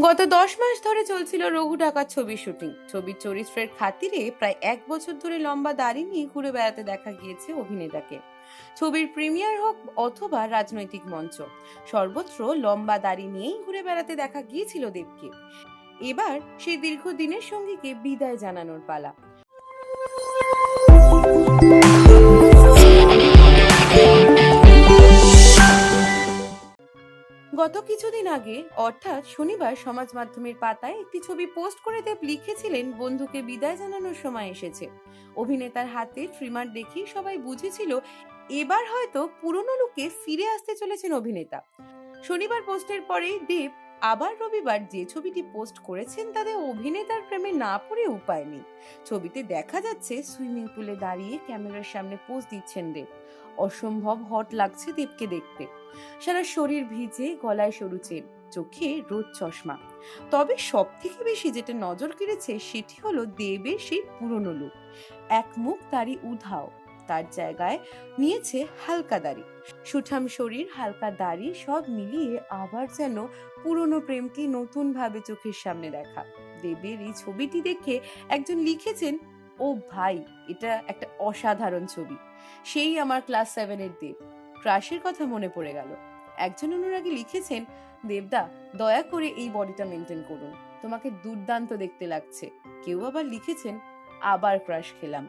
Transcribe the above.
গত দশ মাস ধরে চলছিল রঘু ঢাকার ছবি শুটিং। ছবির চরিত্রের খাতিরে প্রায় এক বছর ধরে লম্বা দাড়ি নিয়ে ঘুরে বেড়াতে দেখা গিয়েছে অভিনেতাকে। ছবির প্রিমিয়ার হোক অথবা রাজনৈতিক মঞ্চ, সর্বত্র লম্বা দাড়ি নিয়েই ঘুরে বেড়াতে দেখা গিয়েছিল দেবকে। এবার সেই দীর্ঘদিনের সঙ্গীকে বিদায় জানানোর পালা। গত কিছুদিন আগে, অর্থাৎ শনিবার সমাজ মাধ্যমের পাতায় একটি ছবি পোস্ট করে দেব লিখেছিলেন বন্ধুকে বিদায় জানানোর সময় এসেছে। অভিনেতার হাতে ট্রিমার দেখেই সবাই বুঝেছিল, এবার হয়তো পুরনো লুকে ফিরে আসতে চলেছেন অভিনেতা। শনিবার পোস্টের পরেই দেব আবার রবিবার যে ছবিটি পোস্ট করেছেন, তাতে অভিনেতার প্রেমে না পড়ে উপায় নেই। ছবিতে দেখা যাচ্ছে, সুইমিং পুলে দাঁড়িয়ে ক্যামেরার সামনে পোজ দিচ্ছেন দেব। অসম্ভব হট লাগছে দেবকে দেখতে। সারা শরীর ভিজে, গলায় সরু চোখে রোদ চশমা। তবে সব থেকে বেশি যেটা নজর কেড়েছে, সেটি হলো দেবের সেই পুরনো লুক এক মুখ দাড়ি উধাও। তার জায়গায় নিয়েছে হালকা দাড়ি। সুঠাম শরীর, হালকা দাড়ি সব মিলিয়ে আবার যেন পুরনো প্রেমকে নতুন ভাবে চোখের সামনে দেখা। দেবের এই ছবিটি দেখে একজন লিখেছেন, ও ভাই, এটা একটা অসাধারণ ছবি। সেই আমার ক্লাস সেভেনের দেব। ক্রাশের কথা মনে পড়ে গেল। একজন অনুরাগী লিখেছেন, দেবদা, দয়া করে এই বডিটা মেনটেন করুন। তোমাকে দুর্দান্ত দেখতে লাগছে। কেউ আবার লিখেছেন, আবার ক্রাশ খেলাম।